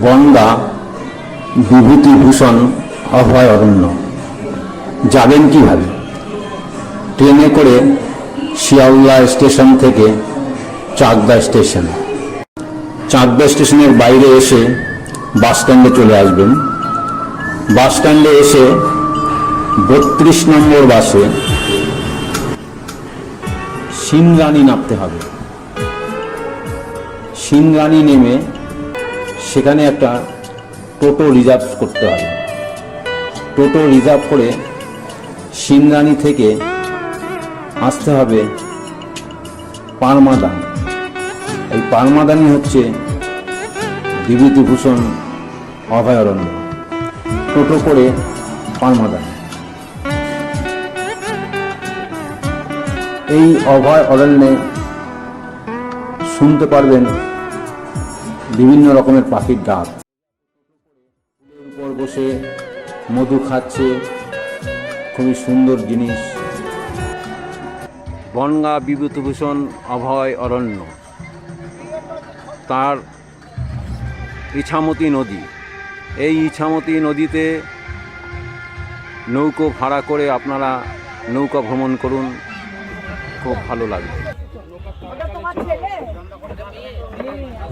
বনগা বিভূতিভূষণ, অভয়ারণ্য। যাবেন কীভাবে? ট্রেনে করে শিয়ালদা স্টেশন থেকে চাকদা স্টেশন। চাকদা স্টেশনের বাইরে এসে বাস স্ট্যান্ডে চলে আসবেন। বাস স্ট্যান্ডে এসে বত্রিশ নম্বর বাসে সিনরানি নামতে হবে। সিনরানি নেমে সেখানে একটা টোটো রিজার্ভ করতে হবে। টোটো রিজার্ভ করে সিনরানি থেকে আসতে হবে পারমাদান। এই পারমাদানি হচ্ছে বিভূতিভূষণ অভয়ারণ্য। টোটো করে পারমাদান। এই অভয় অরণ্যে শুনতে পারবেন বিভিন্ন রকমের পাখির ডাক। উপর বসে মধু খাচ্ছে, খুবই সুন্দর জিনিস। বনগা বিভূতিভূষণ অভয় অরণ্য। তার ইছামতি নদী। এই ইছামতি নদীতে নৌকো ভাড়া করে আপনারা নৌকা ভ্রমণ করুন। খুব ভালো লাগবে ও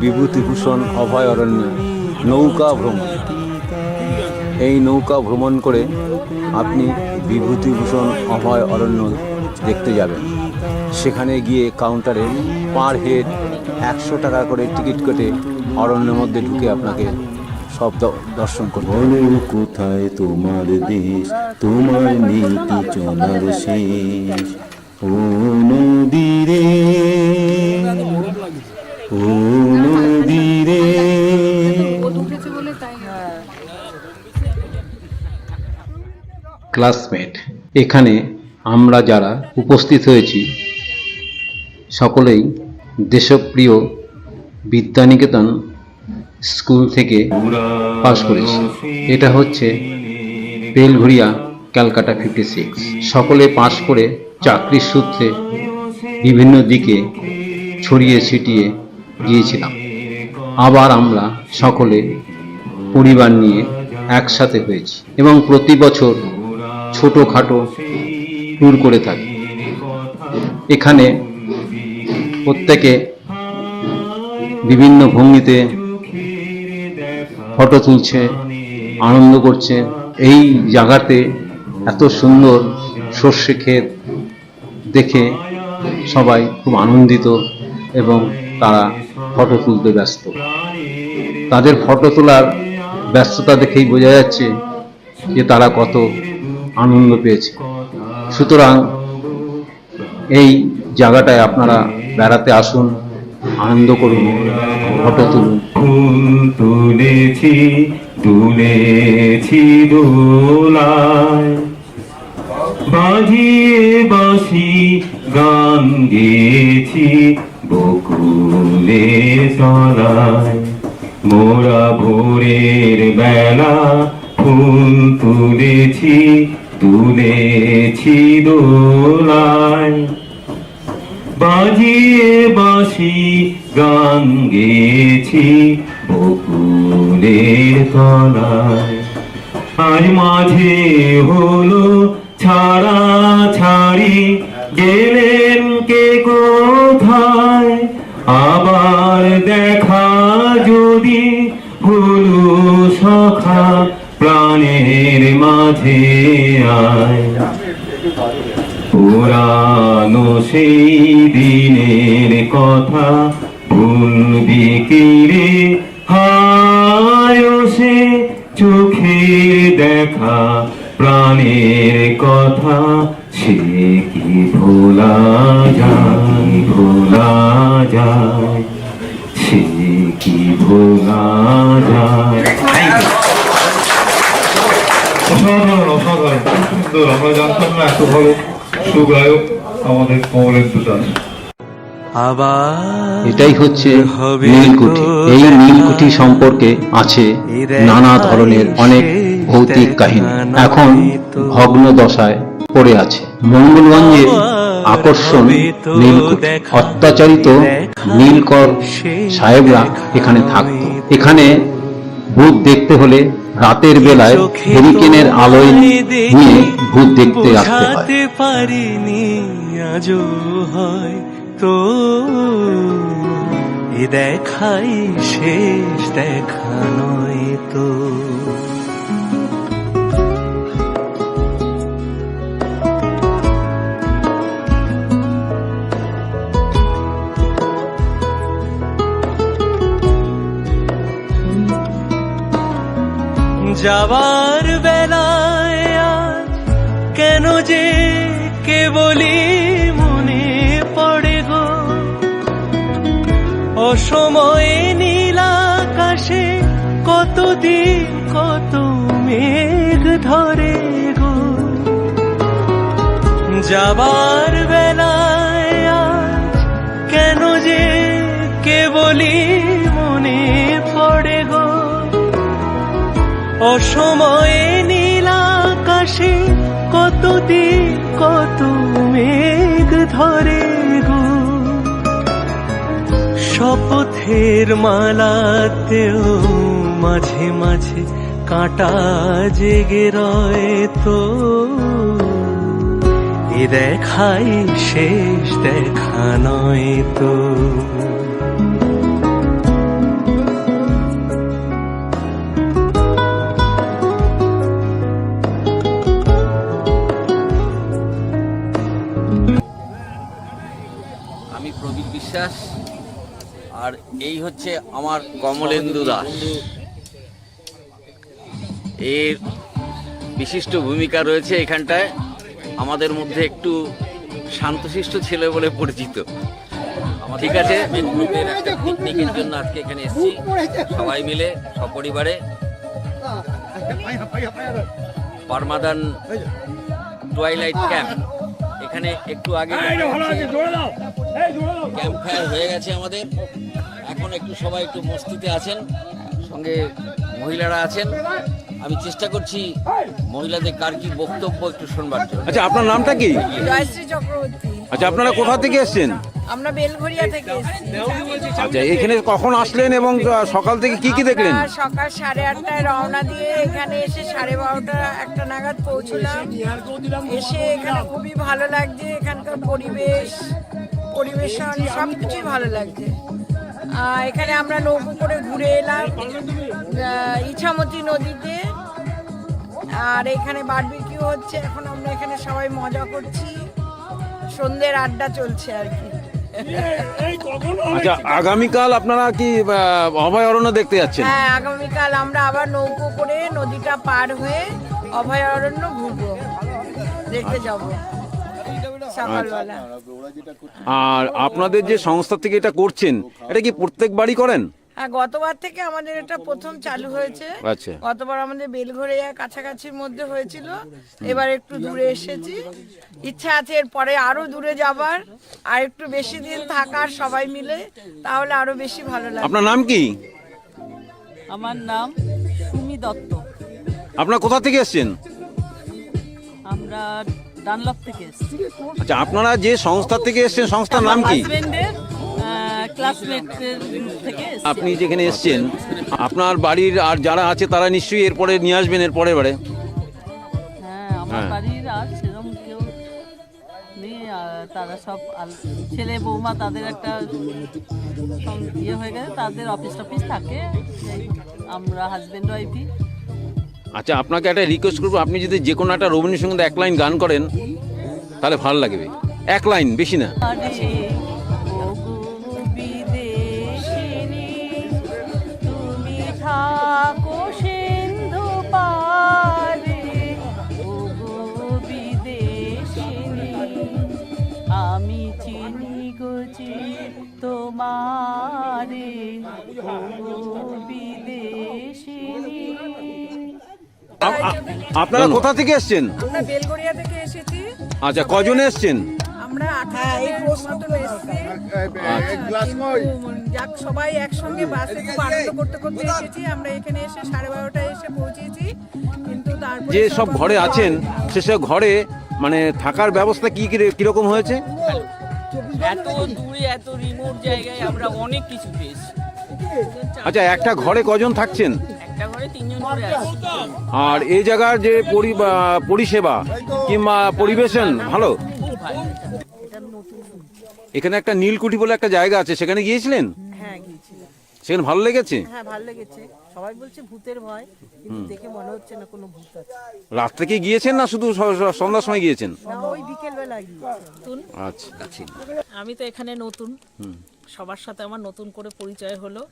বিভূতিভূষণ অভয়ারণ্য, নৌকা ভ্রমণ। এই নৌকা ভ্রমণ করে আপনি বিভূতিভূষণ অভয় অরণ্য দেখতে যাবেন। সেখানে গিয়ে কাউন্টারে পার হেড একশো টাকা করে টিকিট কেটে অরণ্যের মধ্যে ঢুকে আপনাকে সব দর্শন। বলো কোথায় তোমার দেশ, তোমার নীতি চলার শেষ? ও নদীরে, ও তাই ক্লাসমেট এখানে আমরা যারা উপস্থিত হয়েছি, সকলেই দেশপ্রিয় বিদ্যানিকেতন স্কুল থেকে পাশ করেছি। এটা হচ্ছে বেলঘড়িয়া, ক্যালকাটা ফিফটি সিক্স সকলে পাশ করে চাকরির সূত্রে বিভিন্ন দিকে ছড়িয়ে ছিটিয়ে গিয়েছিলাম। আবার আমরা সকলে পরিবার নিয়ে একসাথে হয়েছি এবং প্রতি বছর ছোটোখাটো ট্যুর করে থাকি। এখানে প্রত্যেকে বিভিন্ন ভঙ্গিতে ফটো তুলছে, আনন্দ করছে। এই জায়গাতে এত সুন্দর সর্ষে ক্ষেত দেখে সবাই খুব আনন্দিত এবং তারা ফটো তুলতে ব্যস্ত। তাদের ফটো তোলার ব্যস্ততা দেখেই বোঝা যাচ্ছে যে তারা কত আনন্দ পেয়েছে। সুতরাং এই জায়গাটায় আপনারা বেড়াতে আসুন, আনন্দ করুন, ফটো তুলুন। তুলেছি তুলেছি বাজিয়ে বাসি গান গেছি বকুলে তলায় মোরা ভোরের বেলা ফুল তুলেছি তুলেছি দোলায়। বাজিয়ে বাসি গান গেছি বকুলের তলায়। আজ মাঝে হলো ছাড়া ছাড়ি গেলেন কে কোথায়? আবার দেখা যদি হলো সখা প্রাণের মাঝে পুরানো সেই দিনের কথা ভুলবি কি রে? হায় সে চোখের দেখা প্রাণের কথা সে কি ভোলা যায় ভোলা যায় সে কি ভোলা সুন্দর আমরা জানতাম না এত ভালো সুগায়ক আমাদের কমলেন্দু দাস এটাই হচ্ছে নীলকুঠি। এই নীলকুঠি সম্পর্কে আছে নানা ধরনের অনেক ভৌতিক কাহিনী। এখন ভগ্ন দশায় পড়ে আছে। মঙ্গলগঞ্জের আকর্ষণ নীলকুঠি। অত্যাচারিত নীলকর সাহেবরা এখানে থাকত। এখানে ভূত দেখতে হলে রাতের বেলায় হেরিকেনের আলোয় নিয়ে ভূত দেখতে আসতে পারিনি আজও হয় তো দেখাই শেষ, দেখা নয় তো। যাবার বেলায় আজ কেন যে কেবলই মনে পড়ে গো? অসময়ে নীল আকাশে কতদিন কত মেঘ ধরে গো? যাবার বেলায় অসময়ে নীল আকাশে কতদিন কত মেঘ ধরে গো। শপথের মালাতেও মাঝে মাঝে কাঁটা জেগে রয় তো। এ দেখাই শেষ দেখা নয় তো। বিশ্বাস। আর এই হচ্ছে আমার কমলেন্দু দাস। এর বিশিষ্ট ভূমিকা রয়েছে এখানটায়। আমাদের মধ্যে একটু শান্তশিষ্ট ছেলে বলে পরিচিত। ঠিক আছে? গ্রুপের একটা জন্য আজকে এখানে এসেছি। সবাই মিলে, সপরিবারে। পারমাদান টুয়াইলাইট ক্যাম্প এখানে একটু আগে ক্যাম্প ফায়ার হয়ে গেছে আমাদের। এখন একটু সবাই একটু মস্তিতে আছেন সঙ্গে মহিলারা আছেন। আমি চেষ্টা করছি মহিলাদের কার কি বক্তব্য একটু শুনবার জন্য। আচ্ছা আপনার নামটা কি? জয়শ্রী চক্রবর্তী। আচ্ছা আপনারা কোথা থেকে এসেছেন? আমরা বেলঘরিয়া থেকে এসেছি। আচ্ছা এখানে কখন আসলেন এবং সকাল থেকে কি কি দেখলেন? সকাল সাড়ে আটটায় রওনা দিয়ে এখানে এসে সাড়ে বারোটা একটা নাগাদ পৌঁছলাম। এসে এখানে খুবই ভালো লাগছে। এখানকার পরিবেশ পরিবেশন সব কিছুই ভালো লাগছে। এখানে আমরা নৌকো করে ঘুরে এলাম ইছামতি নদীতে। আর এখানে বারবিকিউ হচ্ছে এখন আমরা এখানে সবাই মজা করছি। সন্ধ্যের আড্ডা চলছে আর কি। আচ্ছা আগামীকাল আপনারা কি অভয়ারণ্য দেখতে যাচ্ছেন? হ্যাঁ আগামীকাল আমরা আবার নৌকো করে নদীটা পার হয়ে অভয়ারণ্য ঘুরবো দেখতে যাব। আর আপনাদের যে সংস্থা থেকে এটা করছেন এটা কি প্রত্যেক বাড়ি করেন? হ্যাঁ গতবার থেকে আমাদের এটা প্রথম চালু হয়েছে। আচ্ছা। গতবার আমাদের বেলঘরে কাছাকাছির মধ্যে হয়েছিল। এবার একটু দূরে এসেছি। ইচ্ছা আছে এরপরে আরও দূরে যাবার আর একটু বেশি দিন থাকার সবাই মিলে তাহলে আরও বেশি ভালো লাগে আপনার নাম কি? আমার নাম সুমি দত্ত। আপনার কোথা থেকে এসেছেন? আমরা ডানলপ থেকে এসেছি। আচ্ছা আপনারা যে সংস্থা থেকে এসেছেন সংস্থার নাম কি? হাজবেন্ডের থেকে এসেছি। আপনি যেখানে এসেছেন আপনার বাড়ির আর যারা আছে তারা নিশ্চয়ই এরপরে নিয়ে আসবেন এর পরের বারে? হ্যাঁ আমার হ্যাঁ। বাড়ির আর সেরকম কেউ নেই আর তারা সব আল- ছেলে বৌমা তাদের একটা সং- ইয়ে হয়ে গেছে তাদের অফিস টফিস থাকে এই আমরা হাজবেন্ড ওয়াইফই আচ্ছা আপনাকে একটা রিকোয়েস্ট করব। আপনি যদি যে কোনো একটা রবীন্দ্রসঙ্গীত এক লাইন গান করেন, তাহলে ভালো লাগবে। এক লাইন, বেশি না। আমি চিনি গো যে তোমারে আপনারা কোথা থেকে এসছেন? আমরা বেলগড়িয়া থেকে এসেছি। আচ্ছা কজন এসছেন? আমরা কিন্তু যাক সবাই একসঙ্গে বাসে খুব আনন্দ করতে করতে এসেছি। আমরা এখানে এসে সাড়ে বারোটায় এসে পৌঁছেছি। কিন্তু তারপরে যে সব ঘরে আছেন সেসব ঘরে মানে থাকার ব্যবস্থা কি কি- কীরকম হয়েছে? এত দূরে এত রিমোট জায়গায় আমরা অনেক কিছু পেয়েছি। আচ্ছা একটা ঘরে কজন থাকছেন? আর এই জায়গার যে পরিষেবা কিংবা পরিবেশন ভালো? এখানে একটা নীলকুঠি বলে একটা জায়গা আছে সেখানে গিয়েছিলেন? হ্যাঁ সেখানে ভালো লেগেছে? হ্যাঁ ভালো লেগেছে। সবাই বলছে ভূতের ভয় কিন্তু দেখে মনে হচ্ছে না কোনো ভূত আছে। রাত্রে কি গিয়েছেন না শুধু সন্ধ্যার সময় গিয়েছেন? না ওই বিকেল বেলা গিয়েছে আচ্ছা। আমি তো এখানে নতুন। সবার সাথে আমার নতুন করে পরিচয় হলো।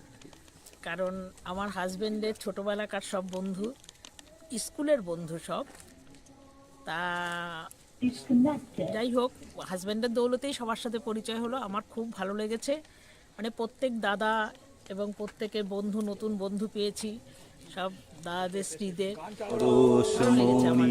কারণ আমার হাজবেন্ডের ছোটবেলাকার সব বন্ধু, স্কুলের বন্ধু সব। তা যাই হোক, হাজবেন্ডের দৌলতেই সবার সাথে পরিচয় হলো। আমার খুব ভালো লেগেছে। মানে প্রত্যেক দাদা এবং প্রত্যেকের বন্ধু, নতুন বন্ধু পেয়েছি। সব দাদাদের, স্ত্রীদের। ভালো লেগেছে আমার।